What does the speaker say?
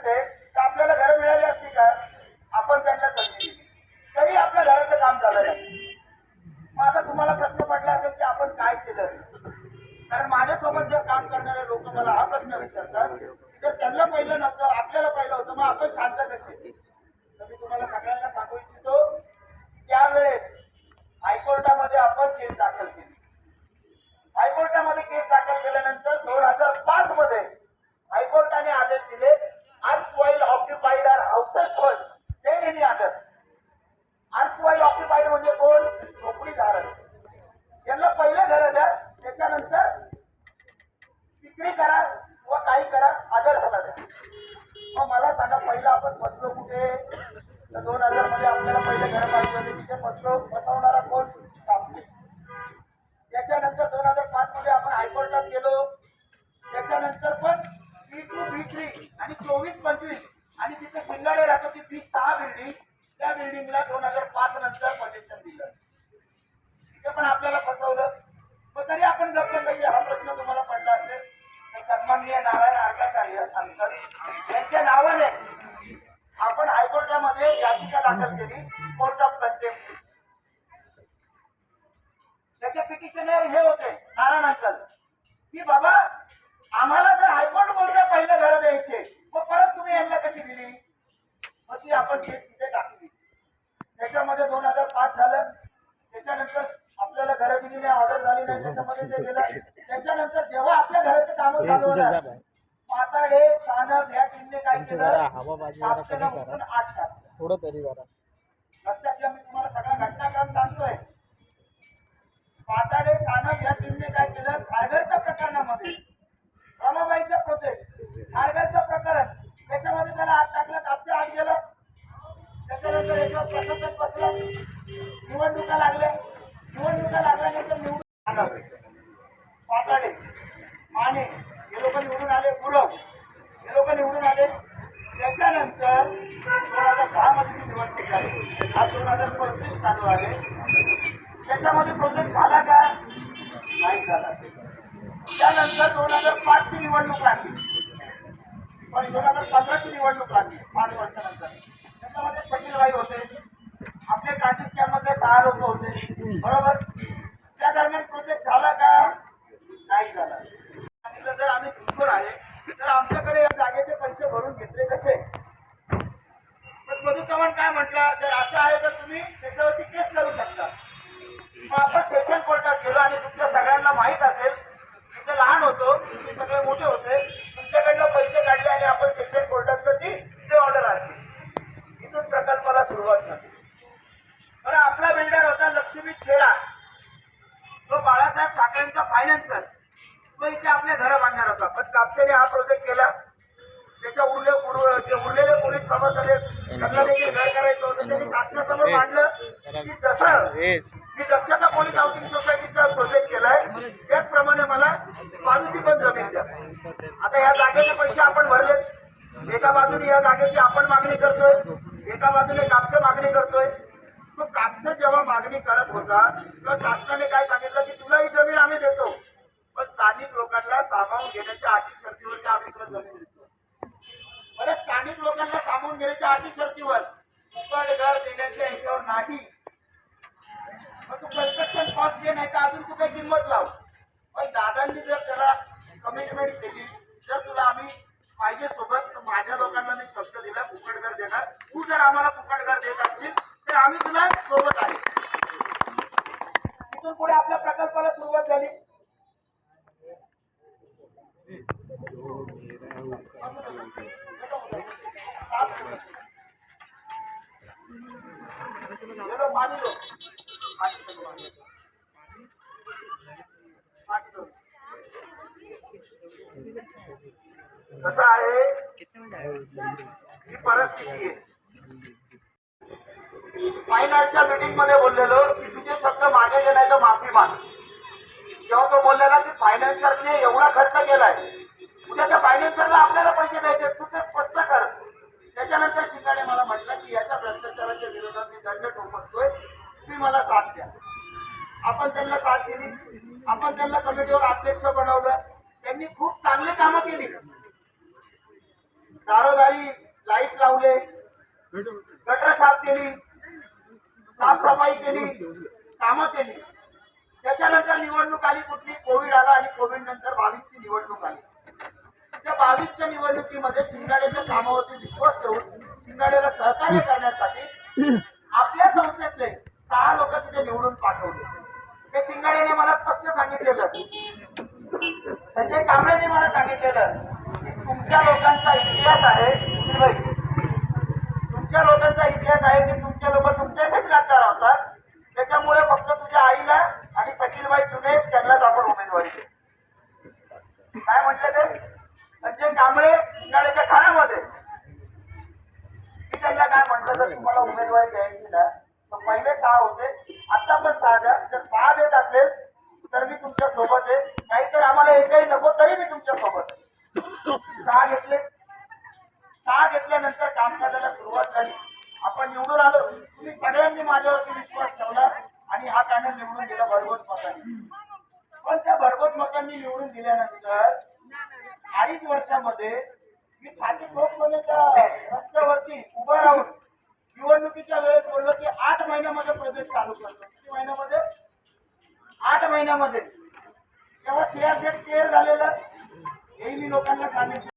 असते तर आपल्याला घर मिळाली असती का? आपण त्यांना संधी तरी आपल्या घराचं काम झालं नाही मग आता तुम्हाला प्रश्न पडला असेल की आपण काय केलं? कारण माझ्यासोबत जे काम करणारे लोक मला हा प्रश्न विचारतात तर त्यांना पहिलं नव्हतं आपल्याला पहिलं होतं मग आपण शांत कसे? तर मी तुम्हाला सगळ्यांना सांगू इच्छितो त्यावेळेस हायकोर्टामध्ये आपण केस दाखल केली हायकोर्टामध्ये केस दाखल केल्यानंतर दोन हजार पाच मध्ये हायकोर्टाने आदेश दिले अनस्वाईल ऑक्युपाईड आर हाऊसेस फर्स्ट ते एनी अदर अनस्वाईल ऑक्युपाईड म्हणजे कोण? झोपडी धारक. यांना पहिलं घर द्या त्याच्यानंतर विक्री करा किंवा काही करा आदर झाला द्या. मग मला सांगा पहिलं दाखल केली कोर्ट ऑफ कंटेम्प्ट त्याचे पिटिशनर हे होते नारायण अंकल. की बाबा आम्हाला जर हायकोर्ट बोलते पहिले घर द्यायचे मग परत तुम्ही यांना कशी दिली? मग ती आपण केस तिथे टाकली. त्याच्यामध्ये दोन हजार पाच झालं. त्याच्यानंतर आपल्याला घर दिली नाही ऑर्डर झाली नाही त्याच्यामध्ये ते गेलं. त्याच्यानंतर जेव्हा आपल्या घराचे कामं चालू होणार पाताडे सानप या टीमने काय केलं? हवाबाजी थोडं तरी जरा. लक्षात घ्या मी तुम्हाला सगळा घटनाक्रम सांगतोय. पाताडे कानक या टीमने काय केलं? खारघरच्या प्रकरणामध्ये. रमाबाईचा प्रोजेक्ट खारघरचं प्रकरण. त्याच्यामध्ये त्याला आत टाकलं कापसे आत गेलं. त्याच्यानंतर याच्यावर प्रशासन बसलं. निवडणुका लागल्या. निवडणुका लागल्यानंतर निवडून पाताडे माने हे लोक निवडून आले गुरव हे लोक निवडून आले. त्याच्यानंतर दोन हजार सहामध्ये निवडणूक झाली. आज दोन हजार पंचवीस चालू आहे त्याच्यामध्ये प्रोजेक्ट झाला का? नाही झाला. त्यानंतर दोन हजार पाचची निवडणूक लागली. पण दोन हजार पंधराची निवडणूक लागली पाच वर्षानंतर. त्याच्यामध्ये पटीलबाई होते. आपले ट्रान्झिट त्यामध्ये सहा लोक होते. बरोबर? त्या दरम्यान प्रोजेक्ट झाला का नाही झाला सांगितलं जर आम्ही घुसखोर आहे तर आमच्याकडे या जागेचे पैसे भरून घेतले कसे पण मधु जर असं आहे तर तुम्ही त्याच्यावरती केस करू शकता. मग आपण सेशन कोर्टात गेलो आणि तुमच्या सगळ्यांना माहीत असेल तिथे लहान होतो तुम्ही सगळे मोठे होते तुमच्याकडनं पैसे काढले आणि आपण सेशन कोर्टात ती ते ऑर्डर आणली. इथून प्रकल्पाला सुरुवात झाली. बरं आपला बिल्डर होता लक्ष्मी छेडा तो बाळासाहेब ठाकरेंचा फायनान्सर तो इथे आपले घरं बांधणार होता. पण कापसेने हा प्रोजेक्ट त्याच्या उरले उर- जे उरलेले पोलीस आहेत त्यांना देखील घर करायचं होतं. त्यांनी शासनासमोर मांडलं की जसं मी दक्षता पोलीस हाऊसिंग सोसायटीचा प्रोजेक्ट केलाय त्याचप्रमाणे मला बाजूची पण जमीन द्या. आता या जागेचे पैसे आपण भरले एका बाजूने या जागेची आपण मागणी करतोय एका बाजूने कापसे मागणी करतोय. तो कापसे जेव्हा मागणी करत होता तेव्हा शासनाने काय सांगितलं की तुला ही जमीन आम्ही देतो. पण स्थानिक लोकांना सामावून घेण्याच्या अटी शर्तीवरती आम्ही तुला जमीन देतो बरं स्थानिक लोकांना सांगून घेण्याच्या आधी शर्तीवर. फुकट घर देण्याच्या याच्यावर नाही. मग तू कन्स्ट्रक्शन कॉस्ट घे नाही तर अजून तू काही किंमत लाव. पण दादांनी जर त्याला कमिटमेंट केली जर तुला आम्ही पाहिजे सोबत माझ्या लोकांना मी शब्द दिला फुकट घर देणार. तू जर आम्हाला फुकट घर देत असशील तर आम्ही तुला सोबत आहे. तिथून पुढे आपल्या प्रकल्पाला सुरुवात झाली. Thank you. कसं आहे? ही परिस्थिती आहे. फाईन आर्टच्या मीटिंगमध्ये बोललेलो की तुझे शब्द मागे घेण्याचं माफी माग. जेव्हा तो बोललेला की फायनान्सरने एवढा खर्च केलाय उद्या त्या फायनान्सरला आपल्याला पैसे द्यायचे तू ते स्पष्ट कर. त्याच्यानंतर शिंगाडे मला म्हटलं की याच्या भ्रष्टाचाराच्या विरोधात मी दंड ठोकतोय तुम्ही मला साथ द्या. आपण त्यांना साथ दिली. आपण त्यांना कमिटीवर अध्यक्ष बनवलं. त्यांनी खूप चांगली कामं केली. दारोदारी लाइट लावले. गटर साफ केली. साफसफाई केली. कामं केली. त्याच्यानंतर निवडणूक आली कुठली? कोविड आला आणि कोविड नंतर बावीसची निवडणूक आली. त्या बावीसच्या निवडणुकीमध्ये शिंगाड्याच्या कामावरती विश्वास ठेवून शिंगाड्याला सहकार्य करण्यासाठी आपल्या संस्थेतले सहा लोक तिथे निवडून पाठवले. ते शिंगाड्याने मला स्पष्ट सांगितलेलं. संजय कांबळेने मला सांगितलेलं की तुमच्या लोकांचा इतिहास आहे तुमच्या लोकांचा इतिहास आहे की तुमचे लोक तुमच्याशीच गद्दार होतात त्याच्यामुळे फक्त तुझ्या आईला आणि शकीलबाई जुने त्यांनाच आपण उमेदवारी देऊ. काय म्हटलं ते? जे कांबळे उन्हाळ्याच्या ठाण्यामध्ये मी त्यांना काय म्हटलं तर तुम्हाला उमेदवारी द्यायची ना तर पहिले सहा होते आता पण सहा द्या जर सहा देत असेल तर मी तुमच्यासोबत आहे. नाहीतर आम्हाला एकही नको तरी मी तुमच्यासोबत आहे. सहा घेतले. सहा घेतल्यानंतर कामकाजाला सुरुवात झाली. आपण निवडून आलो. तुम्ही सगळ्यांनी माझ्यावरती विश्वास ठेवला आणि हा पॅनल निवडून दिला भरघोस मतांनी. पण त्या भरघोस मतांनी निवडून दिल्यानंतर चाळीस वर्षामध्ये मी छाती ठोकपणे त्या रस्त्यावरती उभं राहून निवडणुकीच्या वेळेस बोललो की आठ महिन्यामध्ये प्रदेश चालू करतो. किती महिन्यामध्ये? आठ महिन्यामध्ये. तेव्हा सीआरपीएफ क्लिअर झालेलं हेही मी लोकांना सांगितलं